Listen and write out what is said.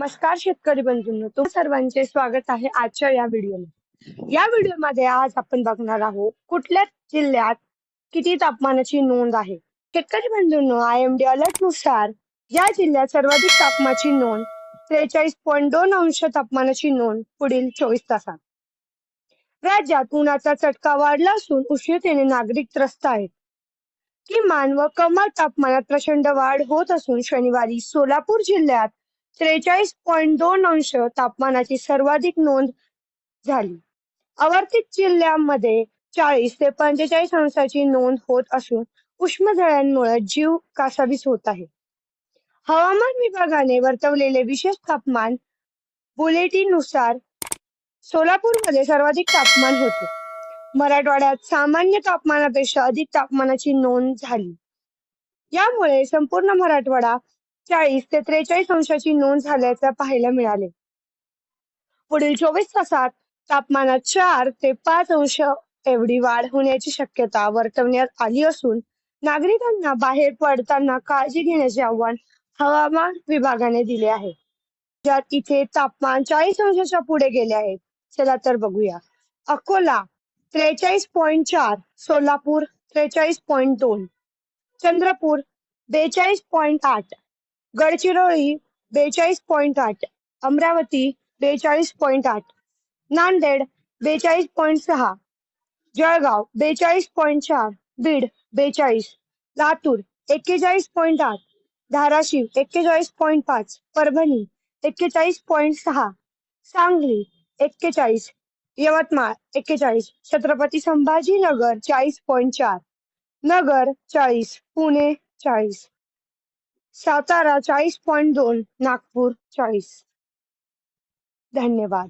नमस्कार शेतकरी बंधूंनो तुम्हा सर्वांचे स्वागत आहे आजच्या या व्हिडिओमध्ये. या व्हिडिओमध्ये आज आपण बघणार आहोत कुठल्या जिल्ह्यात किती तापमानाची नोंद आहे? शेतकरी बंधूंनो आय एम डी अलर्टनुसार या जिल्ह्यात सर्वाधिक तापमानाची नोंद त्रेचाळीस पॉईंट दोन अंश तापमानाची नोंद पुढील चोवीस तासात. राज्यात उन्हाचा चटका वाढला असून उष्णतेने नागरिक त्रस्त आहेत. किमान व कमाल तापमानात प्रचंड वाढ होत असून शनिवारी सोलापूर जिल्ह्यात त्रेचाळीस पॉईंट दोन अंश तापमानाची सर्वाधिक नोंद झाली. अवर्तित जिल्ह्यामध्ये चाळीस ते पंचेचाळीस अंशाची नोंद होत असून उष्णझळांमुळे जीव कासावीस होत आहे. हवामान विभागाने वर्तवलेले विशेष तापमान बुलेटिननुसार सोलापूरमध्ये सर्वाधिक तापमान होते. मराठवाड्यात सामान्य तापमानापेक्षा अधिक तापमानाची नोंद झाली. यामुळे संपूर्ण मराठवाडा चाळीस ते त्रेचाळीस अंशाची नोंद झाल्याचे पाहायला मिळाले. पुढील चोवीस तासात तापमानात चार ते पाच अंश एवढी वाढ होण्याची शक्यता वर्तवण्यात आली असून नागरिकांना बाहेर पडताना काळजी घेण्याचे आव्हान हवामान विभागाने दिले आहे. ज्यात इथे तापमान चाळीस अंशाच्या पुढे गेले आहे. चला तर बघूया. अकोला त्रेचाळीस पॉईंट चार सोलापूर त्रेचाळीस पॉईंट दोन चंद्रपूर बेचाळीस पॉईंट आठ गडचिरोली बेचाळीस पॉइंट आठ अमरावती बेचाळीस पॉईंट आठ नांदेड बेचाळीस पॉईंट सहा जळगाव बेचाळीस पॉईंट चार बीड बेचाळीस लातूर एक्केचाळीस पॉइंट आठ धाराशिव एक्केचाळीस पॉईंट पाच परभणी एक्केचाळीस पॉईंट सहा सांगली एक्केचाळीस यवतमाळ एक्केचाळीस छत्रपती संभाजीनगर चाळीस पॉईंट चार नगर चाळीस पुणे चाळीस. सातारा चाळीस पॉइंट दोन नागपूर चाळीस. धन्यवाद.